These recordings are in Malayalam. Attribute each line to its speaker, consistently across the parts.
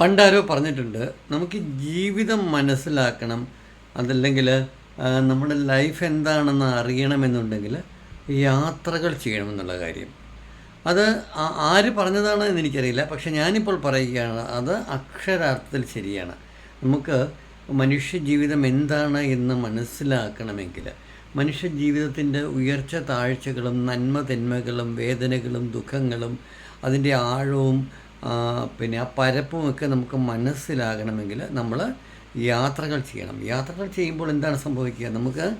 Speaker 1: പണ്ടാരോ പറഞ്ഞിട്ടുണ്ട് നമുക്ക് ജീവിതം മനസ്സിലാക്കണം അതല്ലെങ്കിൽ നമ്മുടെ ലൈഫ് എന്താണെന്ന് അറിയണമെന്നുണ്ടെങ്കിൽ യാത്രകൾ ചെയ്യണമെന്നുള്ള കാര്യം. അത് ആര് പറഞ്ഞതാണ് എന്ന് എനിക്കറിയില്ല പക്ഷെ ഞാനിപ്പോൾ പറയുകയാണ് അത് അക്ഷരാർത്ഥത്തിൽ ശരിയാണ്. നമുക്ക് മനുഷ്യ ജീവിതം എന്താണ് എന്ന് മനസ്സിലാക്കണമെങ്കിൽ മനുഷ്യ ജീവിതത്തിന്റെ ഉയർച്ച താഴ്ചകളും നന്മ തിന്മകളും വേദനകളും ദുഃഖങ്ങളും അതിന്റെ ആഴവും പിന്നെ ആ പരപ്പുമൊക്കെ നമുക്ക് മനസ്സിലാകണമെങ്കിൽ നമ്മൾ യാത്രകൾ ചെയ്യണം. യാത്രകൾ ചെയ്യുമ്പോൾ എന്താണ് സംഭവിക്കുക? നമുക്ക്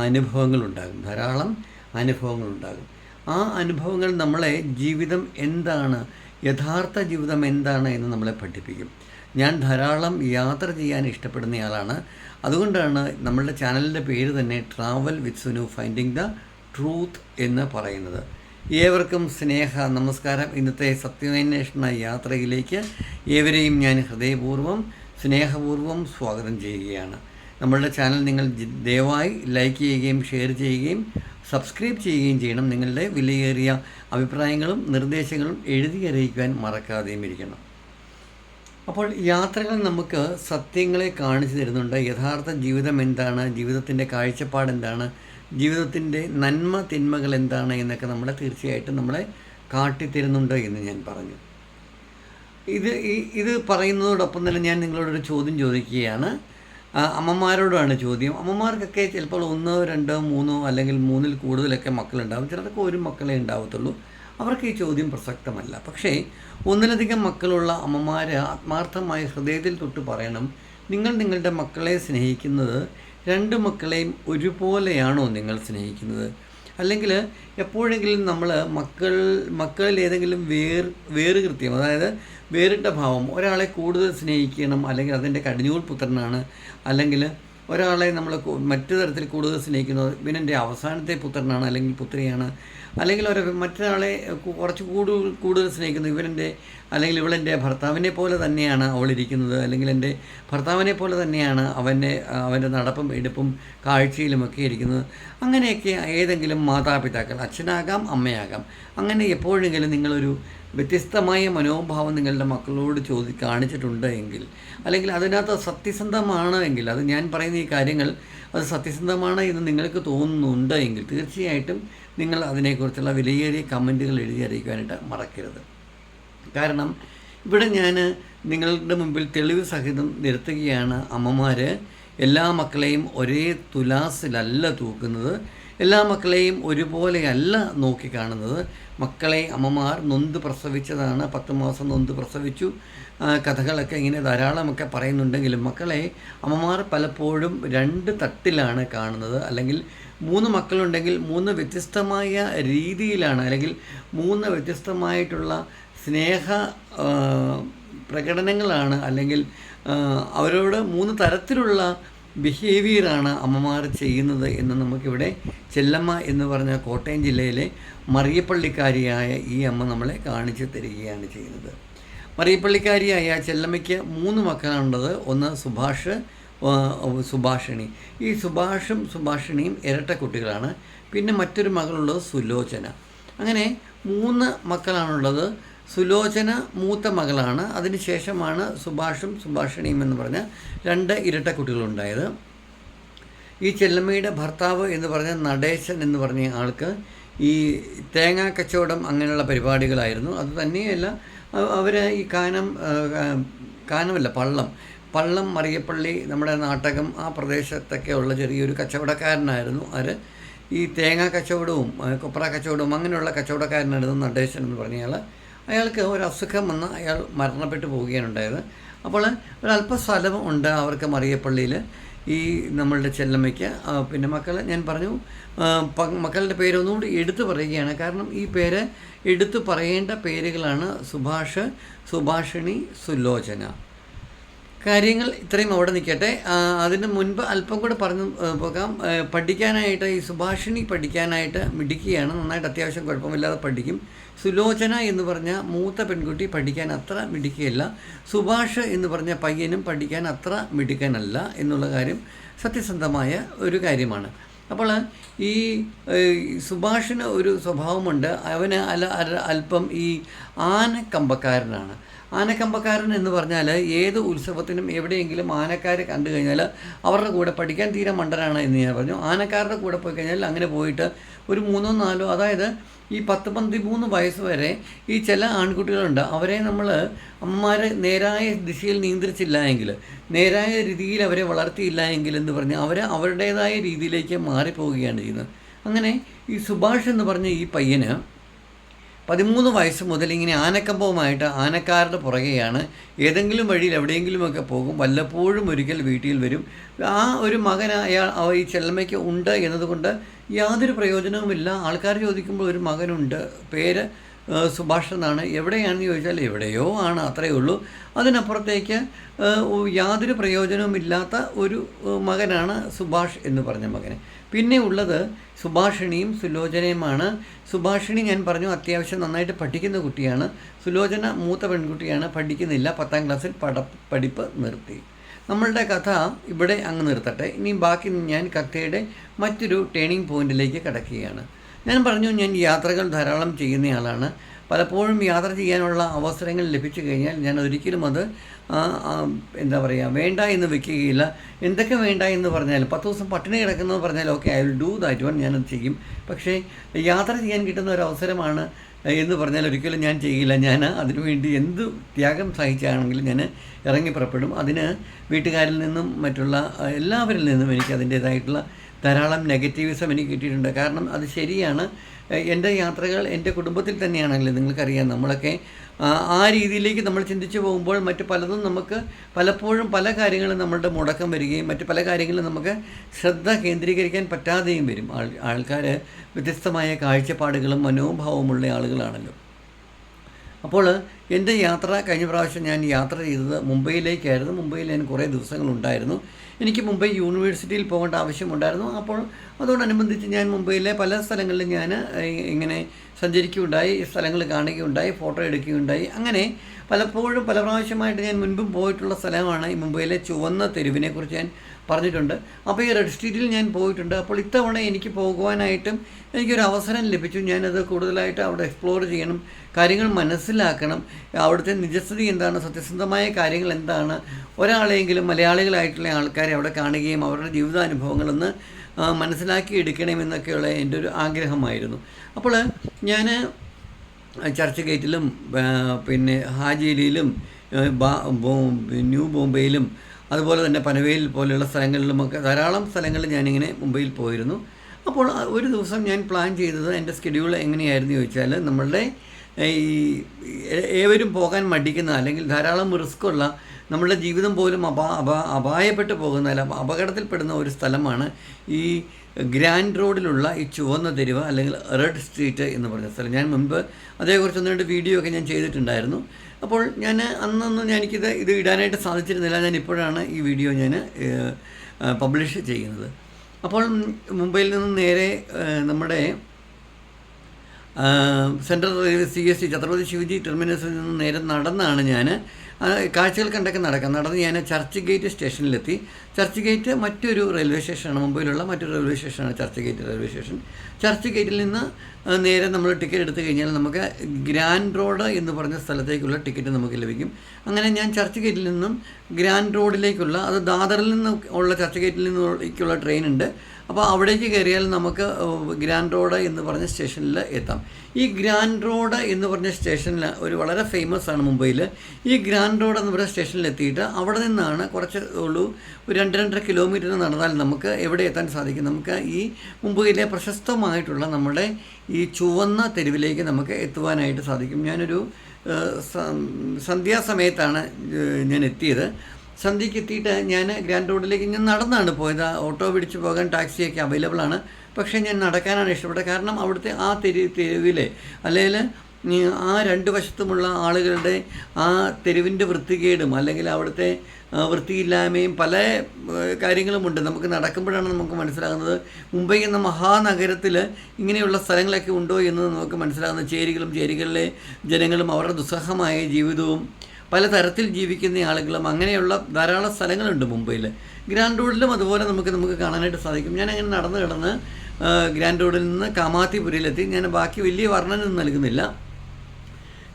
Speaker 1: അനുഭവങ്ങളുണ്ടാകും ധാരാളം അനുഭവങ്ങളുണ്ടാകും ആ അനുഭവങ്ങൾ നമ്മളെ ജീവിതം എന്താണ് യഥാർത്ഥ ജീവിതം എന്താണ് എന്ന് നമ്മളെ പഠിപ്പിക്കും. ഞാൻ ധാരാളം യാത്ര ചെയ്യാൻ ഇഷ്ടപ്പെടുന്നയാളാണ്. അതുകൊണ്ടാണ് നമ്മളുടെ ചാനലിന്റെ പേര് തന്നെ travel with Sunu finding the truth എന്ന് പറയുന്നത്. ഏവർക്കും സ്നേഹ നമസ്കാരം. ഇന്നത്തെ സത്യാന്വേഷണ യാത്രയിലേക്ക് ഏവരെയും ഞാൻ ഹൃദയപൂർവം സ്നേഹപൂർവം സ്വാഗതം ചെയ്യുകയാണ്. നമ്മളുടെ ചാനൽ നിങ്ങൾ ദയവായി ലൈക്ക് ചെയ്യുകയും ഷെയർ ചെയ്യുകയും സബ്സ്ക്രൈബ് ചെയ്യുകയും ചെയ്യണം. നിങ്ങളുടെ വിലയേറിയ അഭിപ്രായങ്ങളും നിർദ്ദേശങ്ങളും എഴുതി അറിയിക്കാൻ മറക്കാതെയും ഇരിക്കണം. അപ്പോൾ യാത്രകൾ നമുക്ക് സത്യങ്ങളെ കാണിച്ചു തരുന്നുണ്ട്. യഥാർത്ഥ ജീവിതം എന്താണ്? ജീവിതത്തിന്റെ കാഴ്ചപ്പാട് എന്താണ്? ജീവിതത്തിന്റെ നന്മ തിന്മകൾ എന്താണ് എന്നൊക്കെ നമ്മളെ തീർച്ചയായിട്ടും നമ്മളെ കാട്ടിത്തരുന്നുണ്ട് എന്ന് ഞാൻ പറഞ്ഞു. ഇത് ഇത് പറയുന്നതോടൊപ്പം തന്നെ ഞാൻ നിങ്ങളോടൊരു ചോദ്യം ചോദിക്കുകയാണ്. അമ്മമാരോടാണ് ചോദ്യം. അമ്മമാർക്കൊക്കെ ചിലപ്പോൾ ഒന്നോ രണ്ടോ മൂന്നോ അല്ലെങ്കിൽ മൂന്നിൽ കൂടുതലൊക്കെ മക്കളുണ്ടാവും. ചിലർക്ക് ഒരു മക്കളെ ഉണ്ടാവത്തുള്ളൂ. അവർക്ക് ഈ ചോദ്യം പ്രസക്തമല്ല. പക്ഷേ ഒന്നിലധികം മക്കളുള്ള അമ്മമാർ ആത്മാർത്ഥമായ ഹൃദയത്തിൽ തൊട്ട് പറയണം നിങ്ങൾ നിങ്ങളുടെ മക്കളെ സ്നേഹിക്കുന്നത് രണ്ട് മക്കളെയും ഒരുപോലെയാണോ നിങ്ങൾ സ്നേഹിക്കുന്നത്? അല്ലെങ്കിൽ എപ്പോഴെങ്കിലും നമ്മൾ മക്കൾ മക്കളിൽ ഏതെങ്കിലും വേർ വേറുകൃത്യം അതായത് വേറിട്ട ഭാവം ഒരാളെ കൂടുതൽ സ്നേഹിക്കണം അല്ലെങ്കിൽ അതിന്റെ കടിഞ്ഞൂൽ പുത്രനാണ് അല്ലെങ്കിൽ ഒരാളെ നമ്മൾ മറ്റു തരത്തിൽ കൂടുതൽ സ്നേഹിക്കുന്നത് ഇവനെന്റെ അവസാനത്തെ പുത്രനാണ് അല്ലെങ്കിൽ പുത്രിയാണ് അല്ലെങ്കിൽ ഒരു മറ്റൊരാളെ കുറച്ച് കൂടുതൽ കൂടുതൽ സ്നേഹിക്കുന്നത് ഇവനെന്റെ അല്ലെങ്കിൽ ഇവളെന്റെ ഭർത്താവിനെ പോലെ തന്നെയാണ് അവളിരിക്കുന്നത് അല്ലെങ്കിൽ എന്റെ ഭർത്താവിനെ പോലെ തന്നെയാണ് അവന്റെ അവന്റെ നടപ്പും എടുപ്പും കാഴ്ചയിലുമൊക്കെ ഇരിക്കുന്നത്. അങ്ങനെയൊക്കെ ഏതെങ്കിലും മാതാപിതാക്കൾ അച്ഛനാകാം അമ്മയാകാം. അങ്ങനെ എപ്പോഴെങ്കിലും നിങ്ങളൊരു വ്യത്യസ്തമായ മനോഭാവം നിങ്ങളുടെ മക്കളോട് ചോദി കാണിച്ചിട്ടുണ്ട് എങ്കിൽ അല്ലെങ്കിൽ അതിനകത്ത് സത്യസന്ധമാണ് എങ്കിൽ അത് ഞാൻ പറയുന്ന ഈ കാര്യങ്ങൾ അത് സത്യസന്ധമാണ് എന്ന് നിങ്ങൾക്ക് തോന്നുന്നുണ്ട് എങ്കിൽ തീർച്ചയായിട്ടും നിങ്ങൾ അതിനെക്കുറിച്ചുള്ള വിലയേറിയ കമന്റുകൾ എഴുതി അറിയിക്കാനായിട്ട് മറക്കരുത്. കാരണം ഇവിടെ ഞാൻ നിങ്ങളുടെ മുമ്പിൽ തെളിവ് സഹിതം നിരത്തുകയാണ് അമ്മമാർ എല്ലാ മക്കളെയും ഒരേ തുലാസിലല്ല തൂക്കുന്നത്. എല്ലാ മക്കളെയും ഒരുപോലെയല്ല നോക്കിക്കാണുന്നത് മക്കളെ അമ്മമാർ നൊന്ത് പ്രസവിച്ചതാണ്. പത്ത് മാസം നൊന്ത് പ്രസവിച്ചു. കഥകളൊക്കെ ഇങ്ങനെ ധാരാളമൊക്കെ പറയുന്നുണ്ടെങ്കിലും മക്കളെ അമ്മമാർ പലപ്പോഴും രണ്ട് തട്ടിലാണ് കാണുന്നത്. അല്ലെങ്കിൽ മൂന്ന് മക്കളുണ്ടെങ്കിൽ മൂന്ന് വ്യത്യസ്തമായ രീതിയിലാണ്. അല്ലെങ്കിൽ മൂന്ന് വ്യത്യസ്തമായിട്ടുള്ള സ്നേഹ പ്രകടനങ്ങളാണ് അല്ലെങ്കിൽ അവരോട് മൂന്ന് തരത്തിലുള്ള ബിഹേവിയറാണ് അമ്മമാർ ചെയ്യുന്നത് എന്ന് നമുക്കിവിടെ ചെല്ലമ്മ എന്ന് പറഞ്ഞ കോട്ടയം ജില്ലയിലെ മറിയപ്പള്ളിക്കാരിയായ ഈ അമ്മ നമ്മളെ കാണിച്ചു തരികയാണ് ചെയ്യുന്നത്. മറിയപ്പള്ളിക്കാരിയായ ചെല്ലമ്മയ്ക്ക് മൂന്ന് മക്കളാണുള്ളത് ഒന്ന് സുഭാഷ് സുഭാഷിണി. ഈ സുഭാഷും സുഭാഷിണിയും ഇരട്ട കുട്ടികളാണ്. പിന്നെ മറ്റൊരു മകളുള്ളത് സുലോചന. അങ്ങനെ മൂന്ന് മക്കളാണുള്ളത്. സുലോചന മൂത്ത മകളാണ്. അതിനുശേഷമാണ് സുഭാഷും സുഭാഷിണിയും എന്ന് പറഞ്ഞ രണ്ട് ഇരട്ട കുട്ടികളുണ്ടായത്. ഈ ചെല്ലമ്മയുടെ ഭർത്താവ് എന്ന് പറഞ്ഞ നടേശൻ എന്ന് പറഞ്ഞ ആൾക്ക് ഈ തേങ്ങാ കച്ചവടം അങ്ങനെയുള്ള പരിപാടികളായിരുന്നു. അത് തന്നെയല്ല അവർ ഈ കാനം കാനമല്ല പള്ളം. പള്ളം മറിയപ്പള്ളി നമ്മുടെ നാട്ടകം ആ പ്രദേശത്തൊക്കെ ഉള്ള ചെറിയൊരു കച്ചവടക്കാരനായിരുന്നു അവർ ഈ തേങ്ങാ കച്ചവടവും കൊപ്ര കച്ചവടവും അങ്ങനെയുള്ള കച്ചവടക്കാരനായിരുന്നു നടേശൻ എന്ന് പറഞ്ഞയാൾ അയാൾക്ക് ഒരു അസുഖം വന്ന് അയാൾ മരണപ്പെട്ടു പോവുകയാണ് ഉണ്ടായത് അപ്പോൾ ഒരല്പ സ്ഥലം ഉണ്ട് അവർക്ക് മറിയപ്പള്ളിയിൽ ഈ നമ്മളുടെ ചെല്ലമ്മയ്ക്ക്. പിന്നെ മക്കളെ ഞാൻ പറഞ്ഞു മക്കളുടെ പേര് ഒന്നുകൂടി എടുത്തു പറയുകയാണ്. കാരണം ഈ പേര് എടുത്തു പറയേണ്ട പേരുകളാണ് സുഭാഷ് സുഭാഷിണി സുലോചന. കാര്യങ്ങൾ ഇത്രയും അവിടെ നിൽക്കട്ടെ. അതിന് മുൻപ് അല്പം കൂടെ പറഞ്ഞു പോകാം. പഠിക്കാനായിട്ട് ഈ സുഭാഷിണി പഠിക്കാനായിട്ട് മിടിക്കുകയാണ് നന്നായിട്ട് അത്യാവശ്യം കുഴപ്പമില്ലാതെ പഠിക്കും. സുലോചന എന്ന് പറഞ്ഞ മൂത്ത പെൺകുട്ടി പഠിക്കാൻ അത്ര മിടുക്കിയല്ല സുഭാഷ് എന്ന് പറഞ്ഞ പയ്യനും പഠിക്കാൻ അത്ര മിടുക്കനല്ല എന്നുള്ള കാര്യം സത്യസന്ധമായ ഒരു കാര്യമാണ്. അപ്പോൾ ഈ സുഭാഷിന് ഒരു സ്വഭാവമുണ്ട്. അവന് അല അല്പം ഈ ആനക്കമ്പക്കാരനാണ്. ആനക്കമ്പക്കാരൻ എന്ന് പറഞ്ഞാൽ ഏത് ഉത്സവത്തിനും എവിടെയെങ്കിലും ആനക്കാരെ കണ്ടു കഴിഞ്ഞാൽ അവരുടെ കൂടെ പഠിക്കാൻ തീരെ മണ്ടനാണ് എന്ന് ഞാൻ പറഞ്ഞു. ആനക്കാരുടെ കൂടെ പോയി കഴിഞ്ഞാൽ അങ്ങനെ പോയിട്ട് ഒരു മൂന്നോ നാലോ അതായത് ഈ പത്ത് പതിമൂന്ന് വയസ്സ് വരെ ഈ ചില ആൺകുട്ടികളുണ്ട്. അവരെ നമ്മൾ അമ്മമാരെ നേരായ ദിശയിൽ നിയന്ത്രിച്ചില്ല എങ്കിൽ നേരായ രീതിയിൽ അവരെ വളർത്തിയില്ല എങ്കിൽ എന്ന് പറഞ്ഞ് അവർ അവരുടേതായ രീതിയിലേക്ക് മാറിപ്പോവുകയാണ് ചെയ്യുന്നത്. അങ്ങനെ ഈ സുഭാഷ് എന്ന് പറഞ്ഞ ഈ പയ്യന് പതിമൂന്ന് വയസ്സ് മുതൽ ഇങ്ങനെ ആനക്കമ്പവുമായിട്ട് ആനക്കാരുടെ പുറകെയാണ് ഏതെങ്കിലും വഴിയിൽ എവിടെയെങ്കിലുമൊക്കെ പോകും വല്ലപ്പോഴും ഒരിക്കൽ വീട്ടിൽ വരും. ആ ഒരു മകൻ ഈ ചെല്ലമ്മയ്ക്ക് ഉണ്ട് എന്നതുകൊണ്ട് യാതൊരു പ്രയോജനവുമില്ല. ആൾക്കാർ ചോദിക്കുമ്പോൾ ഒരു മകനുണ്ട്. പേര് സുഭാഷ് എന്നാണ്. എവിടെയാണെന്ന് ചോദിച്ചാൽ എവിടെയോ ആണ് അത്രയേ ഉള്ളൂ. അതിനപ്പുറത്തേക്ക് യാതൊരു പ്രയോജനവുമില്ലാത്ത ഒരു മകനാണ് സുഭാഷ് എന്ന് പറഞ്ഞ മകന്. പിന്നെ ഉള്ളത് സുഭാഷിണിയും സുലോചനയുമാണ്. സുഭാഷിണി ഞാൻ പറഞ്ഞു അത്യാവശ്യം നന്നായിട്ട് പഠിക്കുന്ന കുട്ടിയാണ്. സുലോചന മൂത്ത പെൺകുട്ടിയാണ് പഠിക്കുന്നില്ല. പത്താം ക്ലാസ്സിൽ പട പഠിപ്പ് നിർത്തി. നമ്മളുടെ കഥ ഇവിടെ അങ്ങ് നിർത്തട്ടെ. ഇനി ബാക്കി ഞാൻ കഥയുടെ മറ്റൊരു ടേണിംഗ് പോയിന്റിലേക്ക് കടക്കുകയാണ്. ഞാൻ പറഞ്ഞു ഞാൻ യാത്രകൾ ധാരാളം ചെയ്യുന്നയാളാണ്. പലപ്പോഴും യാത്ര ചെയ്യാനുള്ള അവസരങ്ങൾ ലഭിച്ചു കഴിഞ്ഞാൽ ഞാൻ ഒരിക്കലും അത് എന്താ പറയുക വേണ്ട എന്ന് വെക്കുകയില്ല. എന്തൊക്കെ വേണ്ട എന്ന് പറഞ്ഞാൽ പത്ത് ദിവസം പട്ടിണി കിടക്കുന്നത് പറഞ്ഞാൽ okay I will do that one ഞാനത് ചെയ്യും. പക്ഷേ യാത്ര ചെയ്യാൻ കിട്ടുന്ന ഒരു അവസരമാണ് എന്ന് പറഞ്ഞാൽ ഒരിക്കലും ഞാൻ ചെയ്യില്ല. ഞാൻ അതിനുവേണ്ടി എന്ത് ത്യാഗം സഹിച്ചാണെങ്കിലും ഞാൻ ഇറങ്ങി പുറപ്പെടും. അതിന് വീട്ടുകാരിൽ നിന്നും മറ്റുള്ള എല്ലാവരിൽ നിന്നും എനിക്ക് അതിന്റേതായിട്ടുള്ള ധാരാളം നെഗറ്റീവിസം എനിക്ക് കിട്ടിയിട്ടുണ്ട്. കാരണം അത് ശരിയാണ്. എന്റെ യാത്രകൾ എന്റെ കുടുംബത്തിൽ തന്നെയാണല്ലോ നിങ്ങൾക്കറിയാം. നമ്മളൊക്കെ ആ, രീതിയിലേക്ക് നമ്മൾ ചിന്തിച്ചു പോകുമ്പോൾ മറ്റ് പലതും നമുക്ക് പലപ്പോഴും പല കാര്യങ്ങളും നമ്മളുടെ മുടക്കം വരികയും മറ്റ് പല കാര്യങ്ങളും നമുക്ക് ശ്രദ്ധ കേന്ദ്രീകരിക്കാൻ പറ്റാതെയും വരും. ആൾ ആൾക്കാർ വ്യത്യസ്തമായ കാഴ്ചപ്പാടുകളും മനോഭാവമുള്ള ആളുകളാണല്ലോ. അപ്പോൾ എന്റെ യാത്ര കഴിഞ്ഞ പ്രാവശ്യം ഞാൻ യാത്ര ചെയ്തത് മുംബൈയിലേക്കായിരുന്നു. മുംബൈയിൽ ഞാൻ കുറേ ദിവസങ്ങളുണ്ടായിരുന്നു. എനിക്ക് മുംബൈ യൂണിവേഴ്സിറ്റിയിൽ പോകേണ്ട ആവശ്യമുണ്ടായിരുന്നു അപ്പോൾ അതോടനുബന്ധിച്ച് ഞാൻ മുംബൈയിലെ പല സ്ഥലങ്ങളിലും ഞാൻ ഇങ്ങനെ സഞ്ചരിക്കുകയുണ്ടായി സ്ഥലങ്ങൾ കാണുകയുണ്ടായി ഫോട്ടോ എടുക്കുകയുണ്ടായി. അങ്ങനെ പലപ്പോഴും പല പ്രാവശ്യമായിട്ട് ഞാൻ മുൻപും പോയിട്ടുള്ള സ്ഥലമാണ് ഈ മുംബൈയിലെ ചുവന്ന തെരുവിനെക്കുറിച്ച് ഞാൻ പറഞ്ഞിട്ടുണ്ട്. അപ്പോൾ ഈ റെഡ് സ്ട്രീറ്റിൽ ഞാൻ പോയിട്ടുണ്ട്. അപ്പോൾ ഇത്തവണ എനിക്ക് പോകുവാനായിട്ടും എനിക്കൊരു അവസരം ലഭിച്ചു. ഞാനത് കൂടുതലായിട്ട് അവിടെ എക്സ്പ്ലോർ ചെയ്യണം കാര്യങ്ങൾ മനസ്സിലാക്കണം. അവിടുത്തെ നിജസ്ഥിതി എന്താണ് സത്യസന്ധമായ കാര്യങ്ങൾ എന്താണ്? ഒരാളെങ്കിലും മലയാളികളായിട്ടുള്ള ആൾക്കാരെ അവിടെ കാണുകയും അവരുടെ ജീവിതാനുഭവങ്ങളൊന്ന് മനസ്സിലാക്കി എടുക്കണമെന്നൊക്കെയുള്ള എന്റെ ഒരു ആഗ്രഹമായിരുന്നു. അപ്പോൾ ഞാൻ ചർച്ച് ഗേറ്റിലും പിന്നെ ഹാജിയിലും ന്യൂ ബോംബെയിലും അതുപോലെ തന്നെ പനവേൽ പോലെയുള്ള സ്ഥലങ്ങളിലുമൊക്കെ ധാരാളം സ്ഥലങ്ങളിൽ ഞാനിങ്ങനെ മുംബൈയിൽ പോയിരുന്നു. അപ്പോൾ ഒരു ദിവസം ഞാൻ പ്ലാൻ ചെയ്തത് എന്റെ സ്കെഡ്യൂൾ എങ്ങനെയായിരുന്നു ചോദിച്ചാൽ നമ്മളുടെ ഈ ഏവരും പോകാൻ മടിക്കുന്ന അല്ലെങ്കിൽ ധാരാളം റിസ്ക്കുള്ള നമ്മുടെ ജീവിതം പോലും അപാ അപാ അപായപ്പെട്ടു പോകുന്ന അല്ല അപകടത്തിൽപ്പെടുന്ന ഒരു സ്ഥലമാണ് ഈ ഗ്രാൻഡ് റോഡിലുള്ള ഈ ചുവന്ന തെരുവ് അല്ലെങ്കിൽ റെഡ് സ്ട്രീറ്റ് എന്ന് പറഞ്ഞ സ്ഥലം. ഞാൻ മുൻപ് അതേക്കുറിച്ച് ഒന്ന് രണ്ട് വീഡിയോ ഒക്കെ ഞാൻ ചെയ്തിട്ടുണ്ടായിരുന്നു. അപ്പോൾ ഞാൻ അന്നൊന്നും ഞാൻ എനിക്കിത് ഇത് ഇടാനായിട്ട് സാധിച്ചിരുന്നില്ല. ഞാൻ ഇപ്പോഴാണ് ഈ വീഡിയോ ഞാൻ പബ്ലിഷ് ചെയ്യുന്നത്. അപ്പോൾ മുംബൈയിൽ നിന്ന് നേരെ നമ്മുടെ central railway C S T Chhatrapati Shivaji ടെർമിനസിൽ നിന്ന് നേരെ നടന്നാണ് ഞാൻ കാഴ്ചകൾ കണ്ടൊക്കെ നടക്കാം. നടന്ന് ഞാൻ ചർച്ച് ഗേറ്റ് സ്റ്റേഷനിലെത്തി. ചർച്ച് ഗേറ്റ് മറ്റൊരു റെയിൽവേ സ്റ്റേഷനാണ് മുംബൈയിലുള്ള മറ്റൊരു റെയിൽവേ സ്റ്റേഷനാണ് ചർച്ച് ഗേറ്റ് റെയിൽവേ സ്റ്റേഷൻ. ചർച്ച് ഗേറ്റിൽ നിന്ന് നേരെ നമ്മൾ ടിക്കറ്റ് എടുത്തു കഴിഞ്ഞാൽ നമുക്ക് ഗ്രാൻഡ് റോഡ് എന്ന് പറഞ്ഞ സ്ഥലത്തേക്കുള്ള ടിക്കറ്റ് നമുക്ക് ലഭിക്കും. അങ്ങനെ ഞാൻ ചർച്ച് ഗേറ്റിൽ നിന്നും ഗ്രാൻഡ് റോഡിലേക്കുള്ള അത് ദാദറിൽ നിന്ന് ഉള്ള ചർച്ച് ഗേറ്റിൽ നിന്നേക്കുള്ള ട്രെയിൻ ഉണ്ട്. അപ്പോൾ അവിടേക്ക് കയറിയാൽ നമുക്ക് ഗ്രാൻഡ് റോഡ് എന്ന് പറഞ്ഞ സ്റ്റേഷനിൽ എത്താം. ഈ ഗ്രാൻഡ് റോഡ് എന്ന് പറഞ്ഞ സ്റ്റേഷനിൽ ഒരു വളരെ ഫേമസ് ആണ് മുംബൈയിൽ. ഈ ഗ്രാൻഡ് റോഡ് എന്ന് പറഞ്ഞ സ്റ്റേഷനിൽ എത്തിയിട്ട് അവിടെ നിന്നാണ് കുറച്ച് ഉള്ളൂ ഒരു രണ്ട് രണ്ടര കിലോമീറ്റർ നടന്നാൽ നമുക്ക് എവിടെ എത്താൻ സാധിക്കും? നമുക്ക് ഈ മുംബൈയിലെ പ്രശസ്തമായിട്ടുള്ള നമ്മുടെ ഈ ചുവന്ന തെരുവിലേക്ക് നമുക്ക് എത്തുവാനായിട്ട് സാധിക്കും. ഞാനൊരു സന്ധ്യാസമയത്താണ് ഞാൻ എത്തിയത് സന്ധ്യയ്ക്ക് എത്തിയിട്ട് ഞാൻ ഗ്രാൻഡ് റോഡിലേക്ക് ഞാൻ നടന്നാണ് പോയത്. ഓട്ടോ പിടിച്ച് പോകാൻ ടാക്സിയൊക്കെ അവൈലബിൾ ആണ്. പക്ഷേ ഞാൻ നടക്കാനാണ് ഇഷ്ടപ്പെട്ടത്. കാരണം അവിടുത്തെ ആ തെരു തെരുവിലെ അല്ലെങ്കിൽ ആ രണ്ട് വശത്തുമുള്ള ആളുകളുടെ ആ തെരുവിന്റെ വൃത്തികേടും അല്ലെങ്കിൽ അവിടുത്തെ വൃത്തിയില്ലായ്മയും പല കാര്യങ്ങളുമുണ്ട്. നമുക്ക് നടക്കുമ്പോഴാണ് നമുക്ക് മനസ്സിലാകുന്നത് മുംബൈ എന്ന മഹാനഗരത്തിൽ ഇങ്ങനെയുള്ള സ്ഥലങ്ങളൊക്കെ ഉണ്ടോ എന്ന് നമുക്ക് മനസ്സിലാകുന്ന ചേരികളും ചേരികളിലെ ജനങ്ങളും അവരുടെ ദുസ്സഹമായ ജീവിതവും പല തരത്തിൽ ജീവിക്കുന്ന ആളുകളും അങ്ങനെയുള്ള ധാരാളം സ്ഥലങ്ങളുണ്ട് മുംബൈയിൽ. ഗ്രാൻഡ് റോഡിലും അതുപോലെ നമുക്ക് നമുക്ക് കാണാനായിട്ട് സാധിക്കും. ഞാൻ അങ്ങനെ നടന്ന് കിടന്ന് ഗ്രാൻഡ് റോഡിൽ നിന്ന് കാമാത്തിപുരയിലെത്തി. ഞാൻ ബാക്കി വലിയ വർണനൊന്നും നൽകുന്നില്ല.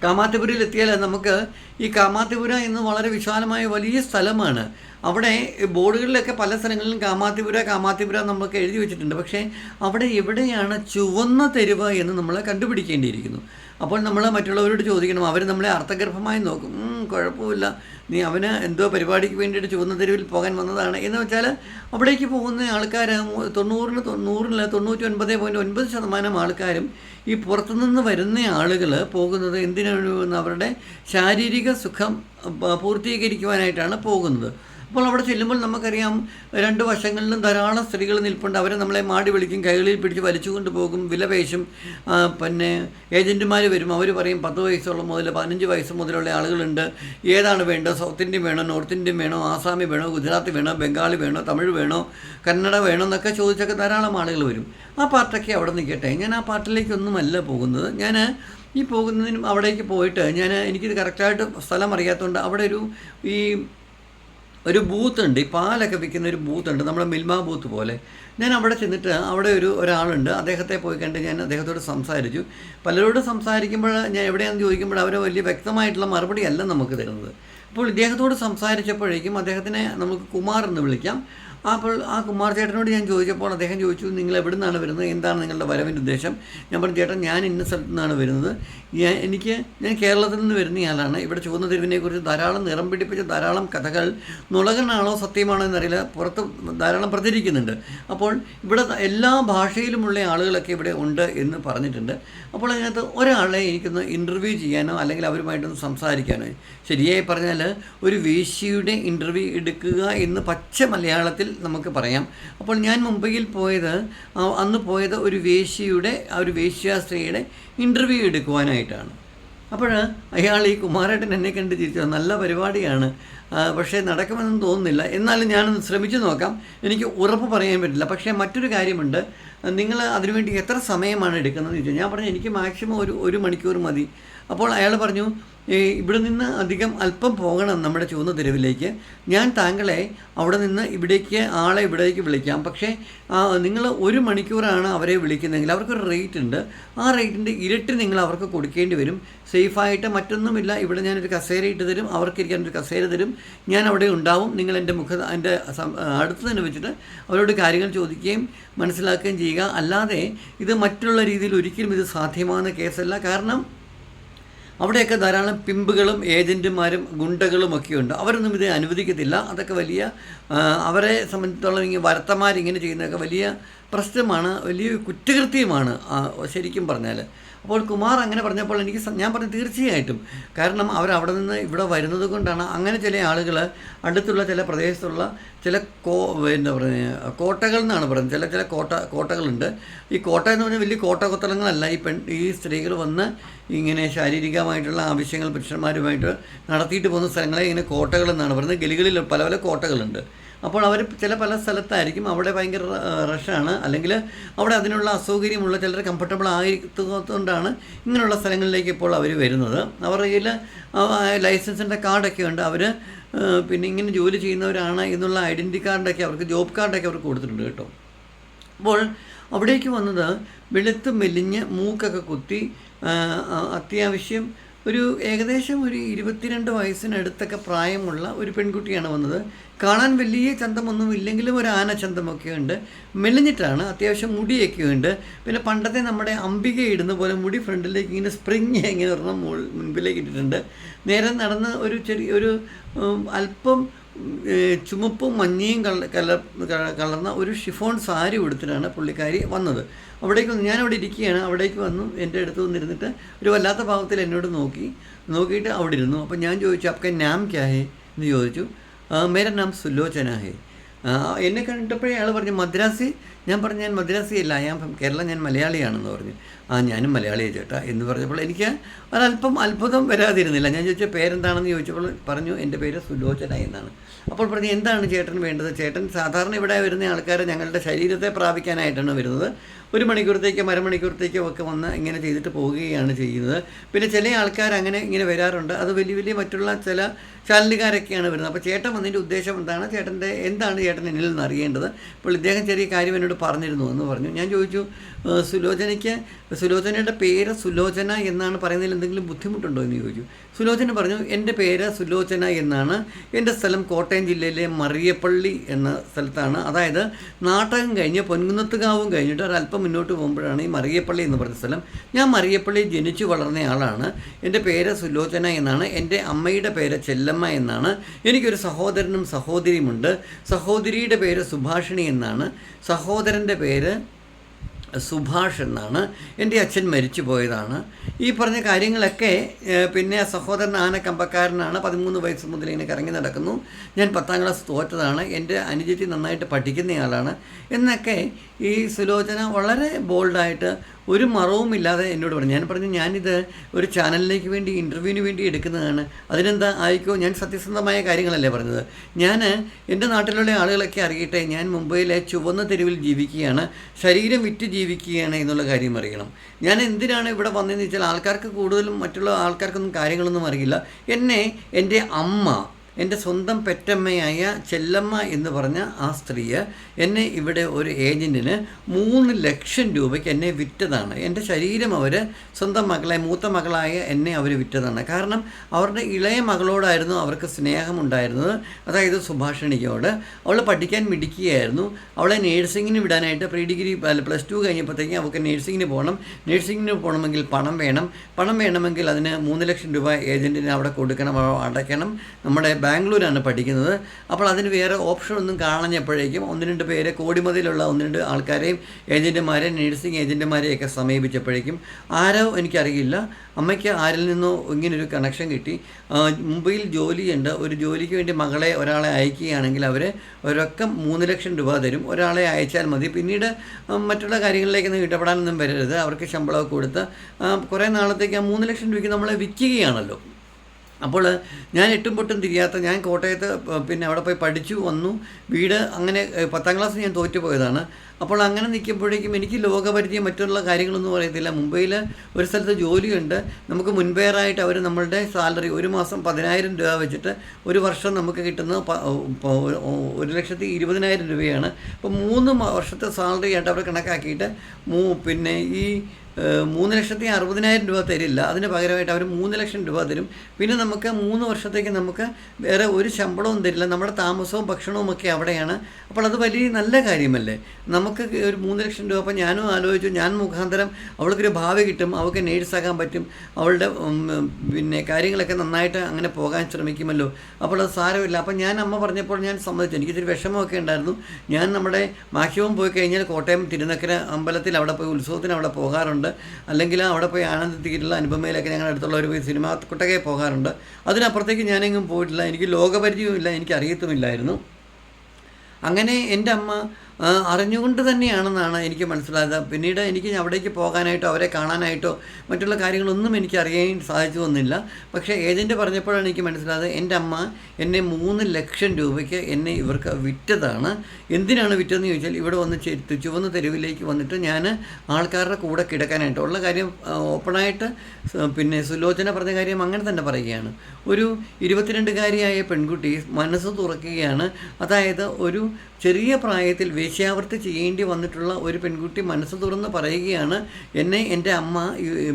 Speaker 1: കാമാത്തിപുരയിൽ എത്തിയാൽ നമുക്ക് ഈ കാമാത്തിപുര എന്ന് വളരെ വിശാലമായ വലിയ സ്ഥലമാണ്. അവിടെ ബോർഡുകളിലൊക്കെ പല സ്ഥലങ്ങളിലും കാമാത്തിപുര കാമാത്തിപുര നമ്മൾക്ക് എഴുതി വെച്ചിട്ടുണ്ട്. പക്ഷേ അവിടെ എവിടെയാണ് ചുവന്ന തെരുവ് എന്ന് നമ്മൾ കണ്ടുപിടിക്കേണ്ടിയിരിക്കുന്നു. അപ്പോൾ നമ്മൾ മറ്റുള്ളവരോട് ചോദിക്കണം. അവർ നമ്മളെ അർത്ഥഗർഭമായി നോക്കും. കുഴപ്പമില്ല. നീ അവന് എന്തോ പരിപാടിക്ക് വേണ്ടിയിട്ട് ചുവന്ന തെരുവിൽ പോകാൻ വന്നതാണ്. എന്ന് വെച്ചാൽ അവിടേക്ക് പോകുന്ന ആൾക്കാർ തൊണ്ണൂറിന് തൊണ്ണൂറിൽ തൊണ്ണൂറ്റി ഒൻപത് പോയിന്റ് ഒൻപത് ശതമാനം ആൾക്കാരും ഈ പുറത്തുനിന്ന് വരുന്ന ആളുകൾ പോകുന്നത് എന്തിനാണ് അവരുടെ ശാരീരിക സുഖം പൂർത്തീകരിക്കുവാനായിട്ടാണ് പോകുന്നത്. അപ്പോൾ അവിടെ ചെല്ലുമ്പോൾ നമുക്കറിയാം രണ്ട് വശങ്ങളിലും ധാരാളം സ്ത്രീകൾ നിൽപ്പുണ്ട്. അവരെ നമ്മളെ മാടി വിളിക്കും കൈകളിൽ പിടിച്ച് വലിച്ചു കൊണ്ടുപോകും വിലപേശും. പിന്നെ ഏജന്റുമാർ വരും. അവർ പറയും പത്ത് വയസ്സുള്ള മുതൽ പതിനഞ്ച് വയസ്സ് മുതലുള്ള ആളുകളുണ്ട്. ഏതാണ് വേണ്ടത്? സൗത്ത് ഇന്ത്യൻ വേണോ? നോർത്ത് ഇന്ത്യൻ വേണോ? ആസാമി വേണോ? ഗുജറാത്തി വേണോ? ബംഗാളി വേണോ? തമിഴ് വേണോ? കന്നഡ വേണോ? എന്നൊക്കെ ചോദിച്ചൊക്കെ ധാരാളം ആളുകൾ വരും. ആ പാർട്ടൊക്കെ അവിടെ നിൽക്കട്ടെ. ഞാൻ ആ പാർട്ടിലേക്കൊന്നുമല്ല പോകുന്നത്. ഞാൻ ഈ പോകുന്നതിനും അവിടേക്ക് പോയിട്ട് ഞാൻ എനിക്കിത് കറക്റ്റായിട്ട് സ്ഥലം അറിയാത്തതുകൊണ്ട് അവിടെ ഒരു ഈ ഒരു ബൂത്ത് ഉണ്ട് ഈ പാലൊക്കെ വിൽക്കുന്ന ഒരു ബൂത്ത് ഉണ്ട് നമ്മുടെ മിൽമ ബൂത്ത് പോലെ. ഞാൻ അവിടെ ചെന്നിട്ട് അവിടെ ഒരു ഒരാളുണ്ട് അദ്ദേഹത്തെ പോയി കണ്ട് ഞാൻ അദ്ദേഹത്തോട് സംസാരിച്ചു. പലരോട് സംസാരിക്കുമ്പോൾ ഞാൻ എവിടെയാണെന്ന് ചോദിക്കുമ്പോൾ അവർ വലിയ വ്യക്തമായിട്ടുള്ള മറുപടി അല്ല നമുക്ക് തരുന്നത്. അപ്പോൾ ഇദ്ദേഹത്തോട് സംസാരിച്ചപ്പോഴേക്കും അദ്ദേഹത്തിനെ നമുക്ക് കുമാർ എന്ന് വിളിക്കാം. അപ്പോൾ ആ കുമാർ ചേട്ടനോട് ഞാൻ ചോദിച്ചപ്പോൾ അദ്ദേഹം ചോദിച്ചു നിങ്ങൾ എവിടെ നിന്നാണ് വരുന്നത്? എന്താണ് നിങ്ങളുടെ വരവിന്റെ ഉദ്ദേശം? ഞാൻ പറഞ്ഞു ചേട്ടൻ ഞാൻ ഇന്ന സ്ഥലത്തു നിന്നാണ് വരുന്നത്. ഞാൻ എനിക്ക് ഞാൻ കേരളത്തിൽ നിന്ന് വരുന്നയാളാണ് ഇവിടെ ചുവന്ന തെരുവിനെക്കുറിച്ച് ധാരാളം നിറം പിടിപ്പിച്ച ധാരാളം കഥകൾ നുളകനാണോ സത്യമാണോ എന്നറിയില്ല. പുറത്ത് ധാരാളം പ്രചരിക്കുന്നുണ്ട്. അപ്പോൾ ഇവിടെ എല്ലാ ഭാഷയിലുമുള്ള ആളുകളൊക്കെ ഇവിടെ ഉണ്ട് എന്ന് പറഞ്ഞിട്ടുണ്ട്. അപ്പോൾ അതിനകത്ത് ഒരാളെ എനിക്കൊന്ന് ഇന്റർവ്യൂ ചെയ്യാനോ അല്ലെങ്കിൽ അവരുമായിട്ടൊന്ന് സംസാരിക്കാനോ. ശരിയായി പറഞ്ഞാൽ ഒരു വേശിയുടെ ഇന്റർവ്യൂ എടുക്കുക എന്ന് പച്ച മലയാളത്തിൽ നമുക്ക് പറയാം. അപ്പോൾ ഞാൻ മുംബൈയിൽ പോയത് അന്ന് പോയത് ഒരു വേശ്യയുടെ ആ ഒരു വേശ്യാസ്ത്രീയുടെ ഇന്റർവ്യൂ എടുക്കുവാനായിട്ടാണ്. അപ്പോൾ അയാൾ ഈ കുമാരേട്ടൻ എന്നെ കണ്ട് ചിരിച്ചു. നല്ല പരിപാടിയാണ്. പക്ഷേ നടക്കുമെന്ന് തോന്നുന്നില്ല. എന്നാലും ഞാനൊന്ന് ശ്രമിച്ചു നോക്കാം. എനിക്ക് ഉറപ്പ് പറയാൻ പറ്റില്ല. പക്ഷേ മറ്റൊരു കാര്യമുണ്ട്. നിങ്ങൾ അതിനുവേണ്ടി എത്ര സമയമാണ് എടുക്കുന്നത് ചോദിച്ചു. ഞാൻ പറഞ്ഞു എനിക്ക് മാക്സിമം ഒരു ഒരു മണിക്കൂർ മതി. അപ്പോൾ അയാൾ പറഞ്ഞു "ഏ, ഇവിടെ നിന്ന് അധികം അല്പം പോകണം നമ്മുടെ ചുവന്ന തെരുവിലേക്ക്. ഞാൻ താങ്കളെ അവിടെ നിന്ന് ഇവിടേക്ക് ആളെ ഇവിടേക്ക് വിളിക്കാം. പക്ഷേ നിങ്ങൾ ഒരു മണിക്കൂറാണ് അവരെ വിളിക്കുന്നതെങ്കിൽ അവർക്കൊരു റേറ്റ് ഉണ്ട്. ആ റേറ്റിന്റെ ഇരട്ടി നിങ്ങൾ അവർക്ക് കൊടുക്കേണ്ടി വരും. സേഫായിട്ട് മറ്റൊന്നുമില്ല. ഇവിടെ ഞാനൊരു കസേര ഇട്ട് തരും. അവർക്ക് ഇരിക്കാൻ ഒരു കസേര തരും. ഞാൻ അവിടെ ഉണ്ടാവും. നിങ്ങൾ എന്റെ മുഖ എന്റെ അടുത്ത് തന്നെ വെച്ചിട്ട് അവരോട് കാര്യങ്ങൾ ചോദിക്കുകയും മനസ്സിലാക്കുകയും ചെയ്യുക. അല്ലാതെ ഇത് മറ്റുള്ള രീതിയിൽ ഒരിക്കലും ഇത് സാധ്യമാകുന്ന കേസല്ല. കാരണം അവിടെയൊക്കെ ധാരാളം പിമ്പുകളും ഏജന്റുമാരും ഗുണ്ടകളും ഒക്കെ ഉണ്ട് അവരൊന്നും ഇത് അനുവദിക്കത്തില്ല. അതൊക്കെ വലിയ അവരെ സംബന്ധിച്ചിടത്തോളം ഇങ്ങനെ ചെയ്യുന്നതൊക്കെ വലിയ പ്രശ്നമാണ്. വലിയ കുറ്റകൃത്യമാണ് ശരിക്കും പറഞ്ഞാൽ അപ്പോൾ കുമാർ അങ്ങനെ പറഞ്ഞപ്പോൾ എനിക്ക് ഞാൻ പറഞ്ഞു തീർച്ചയായിട്ടും. കാരണം അവർ അവിടെ നിന്ന് ഇവിടെ വരുന്നത് കൊണ്ടാണ് അങ്ങനെ ചില ആളുകൾ അടുത്തുള്ള ചില പ്രദേശത്തുള്ള ചില കോ എന്താ പറയുക കോട്ടകൾ എന്നാണ് പറയുന്നത്. ചില ചില കോട്ട കോട്ടകളുണ്ട്. ഈ കോട്ട എന്ന് പറഞ്ഞാൽ വലിയ കോട്ട കൊത്തളങ്ങളല്ല ഈ പെൺ ഈ സ്ത്രീകൾ വന്ന് ഇങ്ങനെ ശാരീരികമായിട്ടുള്ള ആവശ്യങ്ങൾ പുരുഷന്മാരുമായിട്ട് നടത്തിയിട്ട് പോകുന്ന സ്ഥലങ്ങളെ ഇങ്ങനെ കോട്ടകൾ എന്നാണ് പറയുന്നത്. ഗലികളിൽ പല പല കോട്ടകളുണ്ട്. അപ്പോൾ അവർ ചില പല സ്ഥലത്തായിരിക്കും അവിടെ ഭയങ്കര റഷാണ് അല്ലെങ്കിൽ അവിടെ അതിനുള്ള അസൗകര്യമുള്ള ചിലർ കംഫർട്ടബിൾ ആയിരിക്കുന്നതുകൊണ്ടാണ് ഇങ്ങനെയുള്ള സ്ഥലങ്ങളിലേക്ക് ഇപ്പോൾ അവർ വരുന്നത്. അവരുടെ കയ്യിൽ ലൈസൻസിന്റെ കാർഡൊക്കെ ഉണ്ട്. അവർ പിന്നെ ഇങ്ങനെ ജോലി ചെയ്യുന്നവരാണ് എന്നുള്ള ഐഡന്റി കാർഡൊക്കെ അവർക്ക് ജോബ് കാർഡൊക്കെ അവർക്ക് കൊടുത്തിട്ടുണ്ട് കേട്ടോ. അപ്പോൾ അവിടേക്ക് വന്നത് വെളുത്ത് മെലിഞ്ഞ് മൂക്കൊക്കെ കുത്തി അത്യാവശ്യം ഒരു ഏകദേശം ഒരു ഇരുപത്തിരണ്ട് വയസ്സിനടുത്തൊക്കെ പ്രായമുള്ള ഒരു പെൺകുട്ടിയാണ് വന്നത്. കാണാൻ വലിയ ചന്തമൊന്നും ഇല്ലെങ്കിലും ഒരു ആന ചന്തമൊക്കെ ഉണ്ട്. മെലിഞ്ഞിട്ടാണ് അത്യാവശ്യം മുടിയൊക്കെ ഉണ്ട്. പിന്നെ പണ്ടത്തെ നമ്മുടെ അംബിക ഇടുന്ന പോലെ മുടി ഫ്രണ്ടിലേക്ക് ഇങ്ങനെ സ്പ്രിങ് ഇങ്ങനെ ഒരെണ്ണം മുൻപിലേക്ക് ഇട്ടിട്ടുണ്ട്. നേരെ നടന്ന് ഒരു ചെറിയ ഒരു അല്പം ചുമപ്പും മഞ്ഞയും കല കലർന്ന ഒരു ഷിഫോൺ സാരി ഉടുത്തിട്ടാണ് പുള്ളിക്കാരി വന്നത്. അവിടേക്ക് വന്ന്. ഞാനവിടെ ഇരിക്കുകയാണ്. അവിടേക്ക് വന്നു. എന്റെ അടുത്ത് വന്നിരുന്നിട്ട് ഒരു വല്ലാത്ത ഭാവത്തിൽ എന്നോട് നോക്കി. നോക്കിയിട്ട് അവിടെ ഇരുന്നു. അപ്പോൾ ഞാൻ ചോദിച്ചു അപ്പം നാം ക്യാ ഹേ? എന്ന് ചോദിച്ചു. "ആ, മേര നാം സുലോചന ഹേ. എന്നെ കണ്ടപ്പോഴേ അയാൾ പറഞ്ഞു മദ്രാസി? ഞാൻ പറഞ്ഞു ഞാൻ മദ്രാസി അല്ല ഞാൻ കേരള. ഞാൻ മലയാളിയാണെന്ന് പറഞ്ഞു. ആ ഞാനും മലയാളിയെ ചേട്ടാ എന്ന് പറഞ്ഞപ്പോൾ എനിക്ക് ഒരല്പം അത്ഭുതം വരാതിരുന്നില്ല. ഞാൻ ചോദിച്ച പേരെന്താണെന്ന്? ചോദിച്ചപ്പോൾ പറഞ്ഞു എന്റെ പേര് സുലോചന എന്നാണ്. അപ്പോൾ പറഞ്ഞു എന്താണ് ചേട്ടൻ വേണ്ടത്? ചേട്ടൻ സാധാരണ ഇവിടെ വരുന്ന ആൾക്കാർ ഞങ്ങളുടെ ശരീരത്തെ പ്രാപിക്കാനായിട്ടാണ് വരുന്നത്. ഒരു മണിക്കൂറത്തേക്കോ അരമണിക്കൂറത്തേക്കോ ഒക്കെ വന്ന് ഇങ്ങനെ ചെയ്തിട്ട് പോവുകയാണ് ചെയ്യുന്നത്. പിന്നെ ചില ആൾക്കാർ അങ്ങനെ ഇങ്ങനെ വരാറുണ്ട്. അത് വലിയ വലിയ മറ്റുള്ള ചില ചാനലുകാരൊക്കെയാണ് വരുന്നത്. അപ്പോൾ ചേട്ടൻ വന്നതിന്റെ ഉദ്ദേശം എന്താണ്? ചേട്ടന്റെ എന്താണ് ചേട്ടൻ എന്നിൽ നിന്ന് അറിയേണ്ടത്? അപ്പോൾ ഇദ്ദേഹം ചെറിയ കാര്യം എന്നോട് പറഞ്ഞിരുന്നു എന്ന് പറഞ്ഞു. ഞാൻ ചോദിച്ചു "ഏഹ് സുലോചനയ്ക്ക് സുലോചനയുടെ പേര് സുലോചന എന്നാണ് പറയുന്നതിൽ എന്തെങ്കിലും ബുദ്ധിമുട്ടുണ്ടോ എന്ന് ചോദിച്ചു. സുലോചന പറഞ്ഞു എന്റെ പേര് സുലോചന എന്നാണ്. എന്റെ സ്ഥലം കോട്ടയം ജില്ലയിലെ മറിയപ്പള്ളി എന്ന സ്ഥലത്താണ്. അതായത് നാട്ടകം കഴിഞ്ഞ് പൊൻകുന്നത്തുകാവും കഴിഞ്ഞിട്ട് ഒരല്പം മുന്നോട്ട് പോകുമ്പോഴാണ് ഈ മറിയപ്പള്ളി എന്ന് പറഞ്ഞ സ്ഥലം. ഞാൻ മറിയപ്പള്ളി ജനിച്ചു വളർന്ന ആളാണ്. എന്റെ പേര് സുലോചന എന്നാണ്. എന്റെ അമ്മയുടെ പേര് ചെല്ലമ്മ എന്നാണ്. എനിക്കൊരു സഹോദരനും സഹോദരിയുമുണ്ട്. സഹോദരിയുടെ പേര് സുഭാഷിണി എന്നാണ്. സഹോദരന്റെ പേര് സുഭാഷ് എന്നാണ്. എന്റെ അച്ഛൻ മരിച്ചു പോയതാണ്. ഈ പറഞ്ഞ കാര്യങ്ങളൊക്കെ പിന്നെ സഹോദരൻ ആന കമ്പക്കാരനാണ്. പതിമൂന്ന് വയസ്സ് മുതൽ ഇങ്ങനെ കറങ്ങി നടക്കുന്നു. ഞാൻ പത്താം ക്ലാസ് തോറ്റതാണ്. എന്റെ അനുജത്തി നന്നായിട്ട് പഠിക്കുന്നയാളാണ് എന്നൊക്കെ ഈ സുലോചന വളരെ ബോൾഡായിട്ട് ഒരു മറവുമില്ലാതെ എന്നോട് പറഞ്ഞു. ഞാൻ പറഞ്ഞു ഞാനിത് ഒരു ചാനലിലേക്ക് വേണ്ടി ഇന്റർവ്യൂവിന് വേണ്ടി എടുക്കുന്നതാണ്. അതിനെന്താ ആയിക്കോ? ഞാൻ സത്യസന്ധമായ കാര്യങ്ങളല്ലേ പറഞ്ഞത്. ഞാൻ എന്റെ നാട്ടിലുള്ള ആളുകളൊക്കെ അറിയട്ടെ ഞാൻ മുംബൈയിലെ ചുവന്ന തെരുവിൽ ജീവിക്കുകയാണ് ശരീരം വിറ്റ് ജീവിക്കുകയാണ് എന്നുള്ള കാര്യം അറിയണം. ഞാൻ എന്തിനാണ് ഇവിടെ വന്നതെന്ന് വെച്ചാൽ ആൾക്കാർക്ക് കൂടുതലും മറ്റുള്ള ആൾക്കാർക്കൊന്നും കാര്യങ്ങളൊന്നും അറിയില്ല. എന്നെ എന്റെ അമ്മ എന്റെ സ്വന്തം പെറ്റമ്മയായ ചെല്ലമ്മ എന്ന് പറഞ്ഞ ആ സ്ത്രീ എന്നെ ഇവിടെ ഒരു ഏജന്റിന് മൂന്ന് ലക്ഷം രൂപയ്ക്ക് എന്നെ വിറ്റതാണ്. എന്റെ ശരീരം അവർ സ്വന്തം മകളെ മൂത്ത മകളായ എന്നെ അവർ വിറ്റതാണ്. കാരണം അവരുടെ ഇളയ മകളോടായിരുന്നു അവർക്ക് സ്നേഹമുണ്ടായിരുന്നത്. അതായത് സുഭാഷണിയോട് അവൾ പഠിക്കാൻ മിടിക്കുകയായിരുന്നു അവളെ നേഴ്സിങ്ങിന് വിടാനായിട്ട് പ്രീ ഡിഗ്രി പ്ലസ് ടു കഴിഞ്ഞപ്പോഴത്തേക്കും അവൾക്ക് നേഴ്സിങ്ങിന് പോകണം. നേഴ്സിങ്ങിന് പോകണമെങ്കിൽ പണം വേണം. പണം വേണമെങ്കിൽ അതിന് മൂന്ന് ലക്ഷം രൂപ ഏജന്റിന് അവിടെ കൊടുക്കണം അടയ്ക്കണം. നമ്മുടെ ബാംഗ്ലൂരാണ് പഠിക്കുന്നത്. അപ്പോൾ അതിന് വേറെ ഓപ്ഷൻ ഒന്നും കാണഞ്ഞപ്പോഴേക്കും ഒന്ന് രണ്ട് പേര് കോടിമതിയിലുള്ള ഒന്ന് രണ്ട് ആൾക്കാരെയും ഏജന്റുമാരെ നഴ്സിംഗ് ഏജന്റുമാരെയൊക്കെ സമീപിച്ചപ്പോഴേക്കും ആരോ എനിക്കറിയില്ല. അമ്മയ്ക്ക് ആരിൽ നിന്നോ ഇങ്ങനൊരു കണക്ഷൻ കിട്ടി. മുംബൈയിൽ ജോലിയുണ്ട്. ഒരു ജോലിക്ക് വേണ്ടി മകളെ ഒരാളെ അയക്കുകയാണെങ്കിൽ അവർ ഒരൊക്കെ മൂന്ന് ലക്ഷം രൂപ തരും. ഒരാളെ അയച്ചാൽ മതി. പിന്നീട് മറ്റുള്ള കാര്യങ്ങളിലേക്കൊന്നും ഇടപെടാനൊന്നും വരരുത്. അവർക്ക് ശമ്പളമൊക്കെ കൊടുത്ത് കുറേ നാളത്തേക്ക് ആ മൂന്ന് ലക്ഷം രൂപയ്ക്ക് നമ്മളെ വിൽക്കുകയാണല്ലോ. അപ്പോൾ ഞാൻ എട്ടും പൊട്ടും തിരിയാത്ത ഞാൻ കോട്ടയത്ത് പിന്നെ അവിടെ പോയി പഠിച്ചു വന്നു. വീട് അങ്ങനെ പത്താം ക്ലാസ് ഞാൻ തോറ്റു പോയതാണ്. അപ്പോൾ അങ്ങനെ നിൽക്കുമ്പോഴേക്കും എനിക്ക് ലോകപരിചയം മറ്റുള്ള കാര്യങ്ങളൊന്നും അറിയത്തില്ല. മുംബൈയിൽ ഒരു സ്ഥലത്ത് ജോലിയുണ്ട്. നമുക്ക് മുൻപേറായിട്ട് അവർ നമ്മളുടെ സാലറി ഒരു മാസം പതിനായിരം രൂപ വെച്ചിട്ട് ഒരു വർഷം നമുക്ക് കിട്ടുന്നത് ഒരു ലക്ഷത്തി ഇരുപതിനായിരം രൂപയാണ്. അപ്പോൾ മൂന്ന് വർഷത്തെ സാലറി ആയിട്ട് അവർ കണക്കാക്കിയിട്ട് മൂ പിന്നെ ഈ മൂന്ന് ലക്ഷത്തി അറുപതിനായിരം രൂപ തരില്ല. അതിന് പകരമായിട്ട് അവർ മൂന്ന് ലക്ഷം രൂപ തരും. പിന്നെ നമുക്ക് മൂന്ന് വർഷത്തേക്ക് നമുക്ക് വേറെ ഒരു ശമ്പളവും തരില്ല. നമ്മുടെ താമസവും ഭക്ഷണവും ഒക്കെ അവിടെയാണ്. അപ്പോൾ അത് വലിയ നല്ല കാര്യമല്ലേ? നമുക്ക് ഒരു മൂന്ന് ലക്ഷം രൂപ അപ്പോൾ ഞാനും ആലോചിച്ചു. ഞാൻ മുഖാന്തരം അവൾക്കൊരു ഭാവി കിട്ടും. അവൾക്ക് നേഴ്സാകാൻ പറ്റും. അവളുടെ പിന്നെ കാര്യങ്ങളൊക്കെ നന്നായിട്ട് അങ്ങനെ പോകാൻ ശ്രമിക്കുമല്ലോ. അപ്പോൾ അത് സാരമില്ല. അപ്പോൾ ഞാൻ അമ്മ പറഞ്ഞപ്പോൾ ഞാൻ സമ്മതിച്ചു. എനിക്കിതൊരു വിഷമമൊക്കെ ഉണ്ടായിരുന്നു. ഞാൻ നമ്മുടെ മാക്സിമം പോയി കഴിഞ്ഞാൽ കോട്ടയം തിരുനക്കര അമ്പലത്തിൽ അവിടെ പോയി ഉത്സവത്തിന് അവിടെ പോകാറുണ്ട്. അല്ലെങ്കിൽ അവിടെ പോയി ആനന്ദ ആനന്ദത്തിലുള്ള അനുപമയിലൊക്കെ ഞങ്ങളുടെ അടുത്തുള്ളവർ പോയി സിനിമ കുട്ടകെ പോകാറുണ്ട്. അതിനപ്പുറത്തേക്ക് ഞാനെങ്ങും പോയിട്ടില്ല. എനിക്ക് ലോകപരിചയവുമില്ല എനിക്ക് അറിയത്തുമില്ലായിരുന്നു അങ്ങനെ എന്റെ അമ്മ അറിഞ്ഞുകൊണ്ട് തന്നെയാണെന്നാണ് എനിക്ക് മനസ്സിലായത്. പിന്നീട് എനിക്ക് അവിടേക്ക് പോകാനായിട്ടോ അവരെ കാണാനായിട്ടോ മറ്റുള്ള കാര്യങ്ങളൊന്നും എനിക്ക് അറിയാൻ സാധിച്ചു വന്നില്ല പക്ഷേ ഏജന്റ് പറഞ്ഞപ്പോഴാണ് എനിക്ക് മനസ്സിലായത് എന്റെ അമ്മ എന്നെ മൂന്ന് ലക്ഷം രൂപയ്ക്ക് എന്നെ ഇവർക്ക് വിറ്റതാണ്. എന്തിനാണ് വിറ്റതെന്ന് ചോദിച്ചാൽ ഇവിടെ വന്ന് ചുവന്ന തെരുവിലേക്ക് വന്നിട്ട് ഞാൻ ആൾക്കാരുടെ കൂടെ കിടക്കാനായിട്ട്. ഉള്ള കാര്യം ഓപ്പണായിട്ട് പിന്നെ സുലോചന പറഞ്ഞ കാര്യം അങ്ങനെ തന്നെ പറയുകയാണ്. ഒരു ഇരുപത്തിരണ്ടുകാരിയായ പെൺകുട്ടി മനസ്സ് തുറക്കുകയാണ്. അതായത് ഒരു ചെറിയ പ്രായത്തിൽ വേശ്യാവൃത്തി ചെയ്യേണ്ടി വന്നിട്ടുള്ള ഒരു പെൺകുട്ടി മനസ്സ് തുറന്ന് പറയുകയാണ് എന്നെ എന്റെ അമ്മ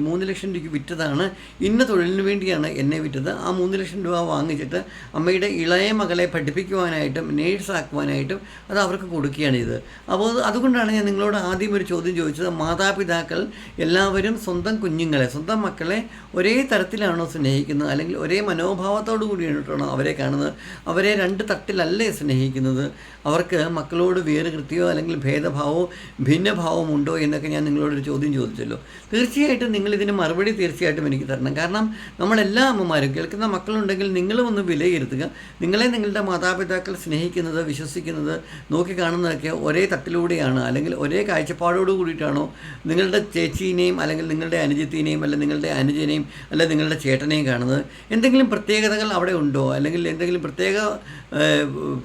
Speaker 1: മൂന്ന് ലക്ഷം രൂപ വിറ്റതാണ്. ഇന്ന തൊഴിലിന് വേണ്ടിയാണ് എന്നെ വിറ്റത്. ആ മൂന്ന് ലക്ഷം രൂപ വാങ്ങിച്ചിട്ട് അമ്മയുടെ ഇളയ മകളെ പഠിപ്പിക്കുവാനായിട്ടും നേഴ്സാക്കുവാനായിട്ടും അത് അവർക്ക് കൊടുക്കുകയാണ് ഇത് അപ്പോൾ അതുകൊണ്ടാണ് ഞാൻ നിങ്ങളോട് ആദ്യം ഒരു ചോദ്യം ചോദിച്ചത്. മാതാപിതാക്കൾ എല്ലാവരും സ്വന്തം കുഞ്ഞുങ്ങളെ സ്വന്തം മക്കളെ ഒരേ തരത്തിലാണോ സ്നേഹിക്കുന്നത്? അല്ലെങ്കിൽ ഒരേ മനോഭാവത്തോടു കൂടിയിട്ടാണോ അവരെ കാണുന്നത്? അവരെ രണ്ട് തട്ടിലല്ലേ സ്നേഹിക്കുന്നത്? അവർക്ക് മക്കളോട് വേറുകൃത്യമോ അല്ലെങ്കിൽ ഭേദഭാവമോ ഭിന്നഭാവം ഉണ്ടോ എന്നൊക്കെ ഞാൻ നിങ്ങളോടൊരു ചോദ്യം ചോദിച്ചല്ലോ. തീർച്ചയായിട്ടും നിങ്ങൾ ഇതിന് മറുപടി തീർച്ചയായിട്ടും എനിക്ക് തരണം. കാരണം നമ്മളെല്ലാ അമ്മമാരും കേൾക്കുന്ന മക്കളുണ്ടെങ്കിൽ നിങ്ങളും ഒന്ന് വിലയിരുത്തുക. നിങ്ങളെ നിങ്ങളുടെ മാതാപിതാക്കൾ സ്നേഹിക്കുന്നത് വിശ്വസിക്കുന്നത് നോക്കി കാണുന്നതൊക്കെ ഒരേ തട്ടിലൂടെയാണ് അല്ലെങ്കിൽ ഒരേ കാഴ്ചപ്പാടോട് കൂടിയിട്ടാണോ നിങ്ങളുടെ ചേച്ചീനെയും അല്ലെങ്കിൽ നിങ്ങളുടെ അനുജത്തിനെയും അല്ലെങ്കിൽ നിങ്ങളുടെ അനുജനെയും അല്ലെങ്കിൽ നിങ്ങളുടെ ചേട്ടനെയും കാണുന്നത്. എന്തെങ്കിലും പ്രത്യേകതകൾ അവിടെ ഉണ്ടോ? അല്ലെങ്കിൽ എന്തെങ്കിലും പ്രത്യേക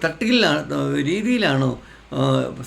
Speaker 1: തട്ടിലാണ് രീതിയിലാണോ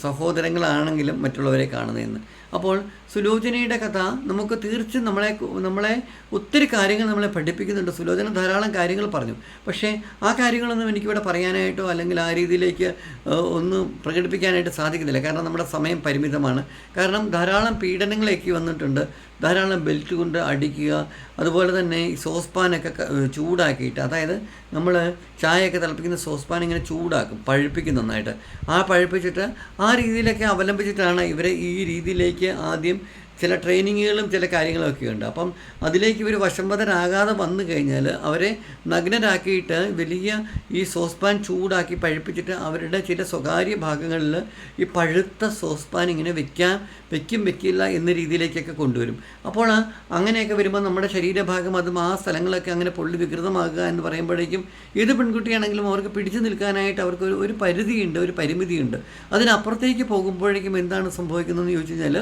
Speaker 1: സഹോദരങ്ങളാണെങ്കിലും മറ്റുള്ളവരെ കാണുന്നതെന്ന് അപ്പോൾ സുലോചനയുടെ കഥ നമുക്ക് തീർച്ചയായും നമ്മളെ നമ്മളെ ഒത്തിരി കാര്യങ്ങൾ നമ്മളെ പഠിപ്പിക്കുന്നുണ്ട്. സുലോചന ധാരാളം കാര്യങ്ങൾ പറഞ്ഞു. പക്ഷേ ആ കാര്യങ്ങളൊന്നും എനിക്കിവിടെ പറയാനായിട്ടോ അല്ലെങ്കിൽ ആ രീതിയിലേക്ക് ഒന്ന് പ്രകടിപ്പിക്കാനായിട്ട് സാധിക്കുന്നില്ല. കാരണം നമ്മുടെ സമയം പരിമിതമാണ്. കാരണം ധാരാളം പീഡനങ്ങളേക്ക് വന്നിട്ടുണ്ട്. ധാരാളം ബെൽറ്റ് കൊണ്ട് അടിക്കുക അതുപോലെ തന്നെ ഈ സോസ്പാനൊക്കെ ചൂടാക്കിയിട്ട് അതായത് നമ്മൾ ചായയൊക്കെ തിളപ്പിക്കുന്ന സോസ്പാൻ ഇങ്ങനെ ചൂടാക്കും പഴുപ്പിക്കും നന്നായിട്ട്. ആ പഴുപ്പിച്ചിട്ട് ആ രീതിയിലൊക്കെ അവലംബിച്ചിട്ടാണ് ഇവരെ ഈ രീതിയിലേക്ക് ആദ്യം ചില ട്രെയിനിങ്ങുകളും ചില കാര്യങ്ങളൊക്കെ ഉണ്ട് അപ്പം അതിലേക്ക് ഇവർ വശംവദരാകാതെ വന്നു കഴിഞ്ഞാൽ അവരെ നഗ്നരാക്കിയിട്ട് വലിയ ഈ സോസ്പാൻ ചൂടാക്കി പഴുപ്പിച്ചിട്ട് അവരുടെ ചില സ്വകാര്യ ഭാഗങ്ങളിൽ ഈ പഴുത്ത സോസ്പാൻ ഇങ്ങനെ വെക്കാൻ വെക്കും വെക്കില്ല എന്ന രീതിയിലേക്കൊക്കെ കൊണ്ടുവരും. അപ്പോൾ അങ്ങനെയൊക്കെ വരുമ്പോൾ നമ്മുടെ ശരീരഭാഗം അതും ആ സ്ഥലങ്ങളൊക്കെ അങ്ങനെ പൊള്ളി വികൃതമാകുക എന്ന് പറയുമ്പോഴേക്കും ഏത് പെൺകുട്ടിയാണെങ്കിലും അവർക്ക് പിടിച്ചു നിൽക്കാനായിട്ട് അവർക്ക് ഒരു പരിധിയുണ്ട് ഒരു പരിമിതിയുണ്ട്. അതിനപ്പുറത്തേക്ക് പോകുമ്പോഴേക്കും എന്താണ് സംഭവിക്കുന്നതെന്ന് ചോദിച്ചു കഴിഞ്ഞാൽ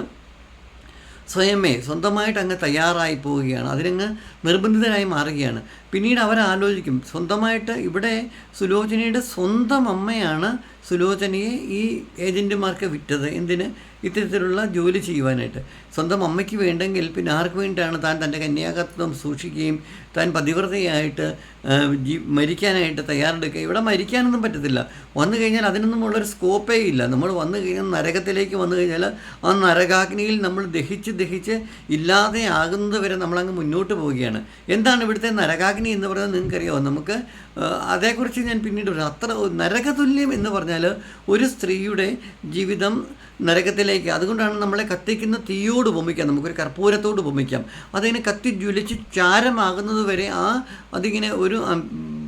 Speaker 1: സ്വയമേ സ്വന്തമായിട്ട് അങ്ങ് തയ്യാറായി പോവുകയാണ്. അതിനങ്ങ് നിർബന്ധിതരായി മാറുകയാണ്. പിന്നീട് അവർ ആലോചിക്കും സ്വന്തമായിട്ട് ഇവിടെ സുലോചനയുടെ സ്വന്തം അമ്മയാണ് സുലോചനയെ ഈ ഏജന്റുമാർക്ക് വിറ്റത്. എന്തിന്? ഇത്തരത്തിലുള്ള ജോലി ചെയ്യുവാനായിട്ട്. സ്വന്തം അമ്മയ്ക്ക് വേണ്ടെങ്കിൽ പിന്നെ ആർക്ക് വേണ്ടിയിട്ടാണ് താൻ തന്റെ കന്യാകത്വം സൂക്ഷിക്കുകയും താൻ പതിവ്രതയായിട്ട് മരിക്കാനായിട്ട് തയ്യാറെടുക്കുക? ഇവിടെ മരിക്കാനൊന്നും പറ്റത്തില്ല. വന്നു കഴിഞ്ഞാൽ അതിനൊന്നും ഉള്ളൊരു സ്കോപ്പേ ഇല്ല. നമ്മൾ വന്നു കഴിഞ്ഞാൽ നരകത്തിലേക്ക് വന്നു കഴിഞ്ഞാൽ ആ നരകാഗ്നിയിൽ നമ്മൾ ദഹിച്ച് ദഹിച്ച് ഇല്ലാതെ ആകുന്നത് വരെ നമ്മളങ്ങ് മുന്നോട്ട് പോവുകയാണ്. എന്താണ് ഇവിടുത്തെ നരകാഗ്നി? എന്ന് പറയുന്നത് നിങ്ങൾക്കറിയാമോ നമുക്ക് അതേക്കുറിച്ച് ഞാൻ പിന്നീട് പറയാം. അത്ര നരകതുല്യം എന്ന് പറഞ്ഞാൽ ഒരു സ്ത്രീയുടെ ജീവിതം നരകത്തിലേക്ക് അതുകൊണ്ടാണ് നമ്മളെ കത്തിക്കുന്ന തീയോട് ഉപമിക്കാം നമുക്കൊരു കർപ്പൂരത്തോട് ഉപമിക്കാം അതിങ്ങനെ കത്തി ജ്വലിച്ച് ചാരമാകുന്നത് വരെ ആ അതിങ്ങനെ ഒരു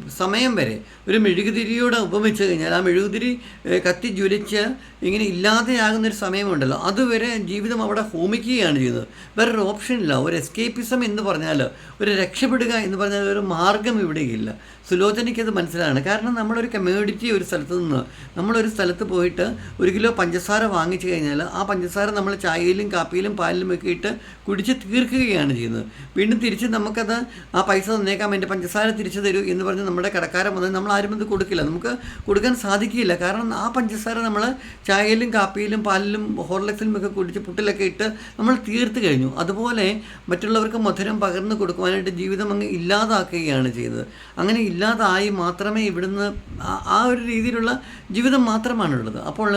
Speaker 1: സമയം വരെ. ഒരു മെഴുകുതിരിയോട് ഉപമിച്ച് കഴിഞ്ഞാൽ ആ മെഴുകുതിരി കത്തി ജ്വലിച്ച് ഇങ്ങനെ ഇല്ലാതെയാകുന്നൊരു സമയമുണ്ടല്ലോ. അതുവരെ ജീവിതം അവിടെ ഹോമിക്കുകയാണ് ചെയ്യുന്നത്. വേറൊരു ഓപ്ഷനില്ല. ഒരു എസ്കേപ്പിസം എന്ന് പറഞ്ഞാൽ ഒരു രക്ഷപ്പെടുക എന്ന് പറഞ്ഞാൽ ഒരു മാർഗം ഇവിടെയില്ല സുലോചനയ്ക്കത് മനസ്സിലാണ്. കാരണം നമ്മളൊരു കമ്മ്യൂണിറ്റി ഒരു സ്ഥലത്ത് നിന്ന് നമ്മളൊരു സ്ഥലത്ത് പോയിട്ട് ഒരു കിലോ പഞ്ചസാര വാങ്ങിച്ചു കഴിഞ്ഞാൽ ആ പഞ്ചസാര നമ്മൾ ചായയിലും കാപ്പിയിലും പാലിലും ഒക്കെ ഇട്ട് കുടിച്ച് തീർക്കുകയാണ് ചെയ്യുന്നത്. വീണ്ടും തിരിച്ച് നമുക്കത് ആ പൈസ തന്നേക്കാം എന്റെ പഞ്ചസാര തിരിച്ചു തരൂ എന്ന് പറഞ്ഞ് നമ്മുടെ കടക്കാരൻ വന്നത് നമ്മൾ ആരും ഇത് കൊടുക്കില്ല. നമുക്ക് കൊടുക്കാൻ സാധിക്കില്ല. കാരണം ആ പഞ്ചസാര നമ്മൾ ചായയിലും കാപ്പിയിലും പാലിലും ഹോർലക്സിലും ഒക്കെ കുടിച്ച് പുട്ടിലൊക്കെ ഇട്ട് നമ്മൾ തീർത്ത് കഴിഞ്ഞു. അതുപോലെ മറ്റുള്ളവർക്ക് മധുരം പകർന്നു കൊടുക്കുവാനായിട്ട് ജീവിതം അങ്ങ് ഇല്ലാതാക്കുകയാണ് ചെയ്തത് അങ്ങനെ ഇല്ലാതായി മാത്രമേ ഇവിടുന്ന് ആ- ഒരു രീതിയിലുള്ള ജീവിതം മാത്രമാണുള്ളത്. അപ്പോൾ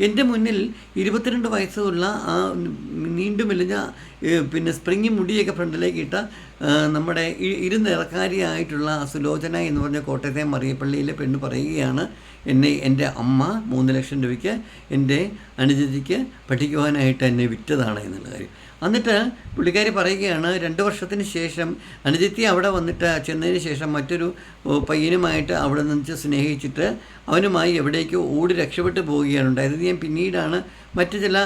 Speaker 1: എന്റെ മുന്നിൽ ഇരുപത്തിരണ്ട് വയസ്സുള്ള നീണ്ടു മെലിഞ്ഞ പിന്നെ സ്പ്രിങ് മുടിയൊക്കെ ഫ്രണ്ടിലേക്ക് ഇട്ട നമ്മുടെ ഇരുനിറക്കാരിയായിട്ടുള്ള സുലോചന എന്ന് പറഞ്ഞ കോട്ടയത്തെ മറിയപ്പള്ളിയിലെ പെണ്ണ് പറയുകയാണ് എന്നെ എന്റെ അമ്മ മൂന്ന് ലക്ഷം രൂപയ്ക്ക് എന്റെ അനുജതിക്ക് പഠിക്കുവാനായിട്ട് എന്നെ വിറ്റതാണ് എന്നുള്ള കാര്യം. എന്നിട്ട് പുള്ളിക്കാരി പറയുകയാണ് രണ്ട് വർഷത്തിന് ശേഷം അനുജിത്തി അവിടെ വന്നിട്ട് ചെന്നതിന് ശേഷം മറ്റൊരു പയ്യനുമായിട്ട് അവിടെ നിന്ന് സ്നേഹിച്ചിട്ട് അവനുമായി എവിടേക്കോ ഓടി രക്ഷപ്പെട്ടു പോവുകയാണ് ഉണ്ടായത്. ഞാൻ പിന്നീടാണ് മറ്റു ചില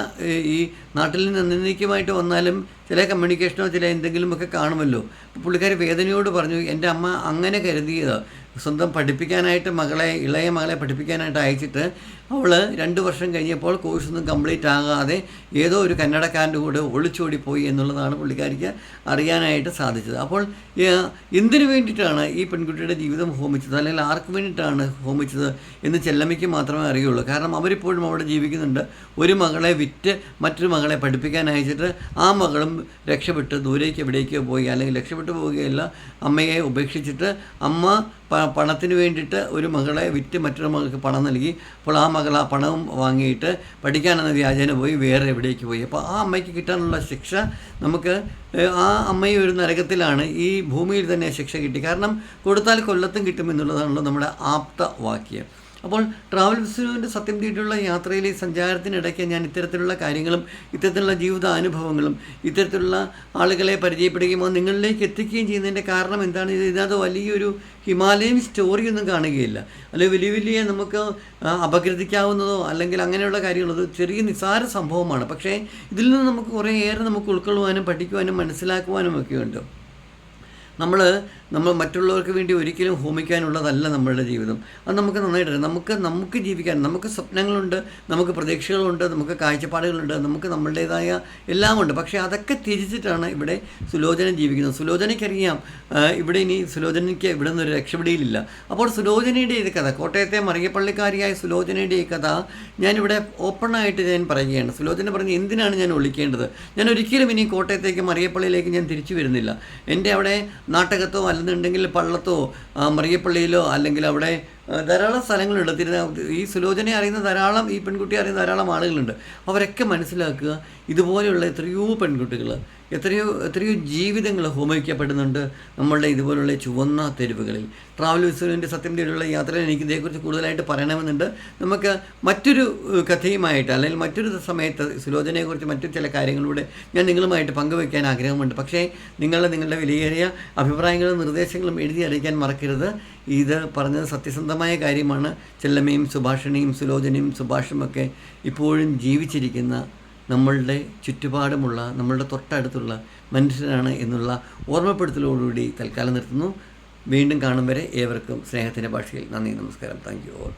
Speaker 1: ഈ നാട്ടിൽ നിന്ന് എന്നേക്കുമായിട്ട് വന്നാലും ചില കമ്മ്യൂണിക്കേഷനോ ചില എന്തെങ്കിലുമൊക്കെ കാണുമല്ലോ. പുള്ളിക്കാരി വേദനയോട് പറഞ്ഞു എന്റെ അമ്മ അങ്ങനെ കരുതിയത് സ്വന്തം പഠിപ്പിക്കാനായിട്ട് മകളെ ഇളയ മകളെ പഠിപ്പിക്കാനായിട്ട് അയച്ചിട്ട് അവൾ രണ്ട് വർഷം കഴിഞ്ഞപ്പോൾ കോഴ്സൊന്നും കംപ്ലീറ്റ് ആകാതെ ഏതോ ഒരു കന്നഡക്കാരന്റെ കൂടെ ഒളിച്ചോടി പോയി എന്നുള്ളതാണ് പുള്ളിക്കാരിക്ക് അറിയാനായിട്ട് സാധിച്ചത്. അപ്പോൾ എന്തിനു വേണ്ടിയിട്ടാണ് ഈ പെൺകുട്ടിയുടെ ജീവിതം ഹോമിച്ചത്? അല്ലെങ്കിൽ ആർക്ക് വേണ്ടിയിട്ടാണ് ഹോമിച്ചത് എന്ന് ചെല്ലമ്മയ്ക്ക് മാത്രമേ അറിയുള്ളൂ. കാരണം അവരിപ്പോഴും അവിടെ ജീവിക്കുന്നുണ്ട്. ഒരു മകളെ വിറ്റ് മറ്റൊരു മകളെ പഠിപ്പിക്കാൻ അയച്ചിട്ട് ആ മകളും രക്ഷപ്പെട്ട് ദൂരേക്ക് എവിടേക്കോ പോയി അല്ലെങ്കിൽ രക്ഷപ്പെട്ടു പോവുകയല്ല അമ്മയെ ഉപേക്ഷിച്ചിട്ട് അമ്മ പണത്തിന് വേണ്ടിയിട്ട് ഒരു മകളെ വിറ്റ് മറ്റൊരു മകൾക്ക് പണം നൽകി. അപ്പോൾ ആ മകൾ ആ പണവും വാങ്ങിയിട്ട് പഠിക്കാനെന്ന വ്യാജേന പോയി വേറെ എവിടേക്ക് പോയി. അപ്പോൾ ആ അമ്മയ്ക്ക് കിട്ടാനുള്ള ശിക്ഷ നമുക്ക് ആ അമ്മയും ഒരു നരകത്തിലാണ് ഈ ഭൂമിയിൽ തന്നെ ശിക്ഷ കിട്ടി. കാരണം കൊടുത്താൽ കൊല്ലത്തും കിട്ടുമെന്നുള്ളതാണല്ലോ നമ്മുടെ ആപ്ത വാക്യം. അപ്പോൾ ട്രാവൽ ബിസിനുവിന്റെ സത്യം തീട്ടുള്ള യാത്രയിലെ സഞ്ചാരത്തിനിടയ്ക്ക് ഞാൻ ഇത്തരത്തിലുള്ള കാര്യങ്ങളും ഇത്തരത്തിലുള്ള ജീവിത അനുഭവങ്ങളും ഇത്തരത്തിലുള്ള ആളുകളെ പരിചയപ്പെടുകയും അത് നിങ്ങളിലേക്ക് എത്തിക്കുകയും ചെയ്യുന്നതിന്റെ കാരണം എന്താണ്? ഇത് ഇതിനകത്ത് വലിയൊരു ഹിമാലയൻ സ്റ്റോറിയൊന്നും കാണുകയില്ല. അല്ലെങ്കിൽ വലിയ വലിയ നമുക്ക് അപഗ്രഥിക്കാവുന്നതോ അല്ലെങ്കിൽ അങ്ങനെയുള്ള കാര്യങ്ങളോ ചെറിയ നിസ്സാര സംഭവമാണ്. പക്ഷേ ഇതിൽ നിന്ന് നമുക്ക് കുറേയേറെ നമുക്ക് ഉൾക്കൊള്ളുവാനും പഠിക്കുവാനും മനസ്സിലാക്കുവാനും ഒക്കെ ഉണ്ട്. നമ്മൾ നമ്മൾ മറ്റുള്ളവർക്ക് വേണ്ടി ഒരിക്കലും ഹോമിക്കാനുള്ളതല്ല നമ്മളുടെ ജീവിതം. അത് നമുക്ക് നന്നായിട്ട് അറിയാം. നമുക്ക് നമുക്ക് ജീവിക്കാൻ നമുക്ക് സ്വപ്നങ്ങളുണ്ട് നമുക്ക് പ്രതീക്ഷകളുണ്ട് നമുക്ക് കാഴ്ചപ്പാടുകളുണ്ട് നമുക്ക് നമ്മളുടേതായ എല്ലാമുണ്ട് പക്ഷേ അതൊക്കെ തിരിച്ചിട്ടാണ് ഇവിടെ സുലോചന ജീവിക്കുന്നത്. സുലോചനയ്ക്കറിയാം ഇവിടെ ഇനി സുലോചനയ്ക്ക് ഇവിടെ നിന്നൊരു രക്ഷപ്പെടിയില്ല അപ്പോൾ സുലോചനയുടെ ഈ കഥ കോട്ടയത്തെ മറിയപ്പള്ളിക്കാരിയായ സുലോചനയുടെ ഈ കഥ ഞാനിവിടെ ഓപ്പണായിട്ട് ഞാൻ പറയുകയാണ്. സുലോചന പറഞ്ഞ് എന്തിനാണ് ഞാൻ ഒളിക്കേണ്ടത്? ഞാൻ ഒരിക്കലും ഇനി കോട്ടയത്തേക്ക് മറിയപ്പള്ളിയിലേക്ക് ഞാൻ തിരിച്ചു വരുന്നില്ല. എന്റെ അവിടെ നാട്ടകത്തോ അല്ലെന്നുണ്ടെങ്കിൽ പള്ളത്തോ മറിയപ്പള്ളിയിലോ അല്ലെങ്കിൽ അവിടെ ധാരാളം സ്ഥലങ്ങളുണ്ട്. തിരുന ഈ സുലോചനയെ അറിയുന്ന ധാരാളം ഈ പെൺകുട്ടിയെ അറിയുന്ന ധാരാളം ആളുകളുണ്ട്. അവരൊക്കെ മനസ്സിലാക്കുക ഇതുപോലെയുള്ള എത്രയോ പെൺകുട്ടികൾ എത്രയോ എത്രയോ ജീവിതങ്ങൾ ഹോമിക്കപ്പെടുന്നുണ്ട് നമ്മളുടെ ഇതുപോലുള്ള ചുവന്ന തെരുവുകളിൽ. ട്രാവൽ വിസുവിന്റെ സത്യം തേടിയുള്ള യാത്രയിൽ എനിക്ക് ഇതേക്കുറിച്ച് കൂടുതലായിട്ട് പറയണമെന്നുണ്ട്. നമുക്ക് മറ്റൊരു കഥയുമായിട്ട് അല്ലെങ്കിൽ മറ്റൊരു സമയത്ത് സുലോചനയെക്കുറിച്ച് മറ്റു ചില കാര്യങ്ങളിലൂടെ ഞാൻ നിങ്ങളുമായിട്ട് പങ്കുവയ്ക്കാൻ ആഗ്രഹമുണ്ട്. പക്ഷേ നിങ്ങൾ നിങ്ങളുടെ വിലയേറിയ അഭിപ്രായങ്ങളും നിർദ്ദേശങ്ങളും എഴുതി അറിയിക്കാൻ മറക്കരുത്. ഇത് പറഞ്ഞത് സത്യസന്ധമായ കാര്യമാണ് ചെല്ലമ്മയും സുഭാഷണിയും സുലോചനയും സുഭാഷുമൊക്കെ ഇപ്പോഴും ജീവിച്ചിരിക്കുന്ന നമ്മളുടെ ചുറ്റുപാടുമുള്ള നമ്മളുടെ തൊട്ടടുത്തുള്ള മനുഷ്യരാണ് എന്നുള്ള ഓർമ്മപ്പെടുത്തലോടുകൂടി തൽക്കാലം നിർത്തുന്നു. വീണ്ടും കാണും വരെ ഏവർക്കും സ്നേഹത്തിന്റെ ഭാഷയിൽ നന്ദി നമസ്കാരം. Thank you all.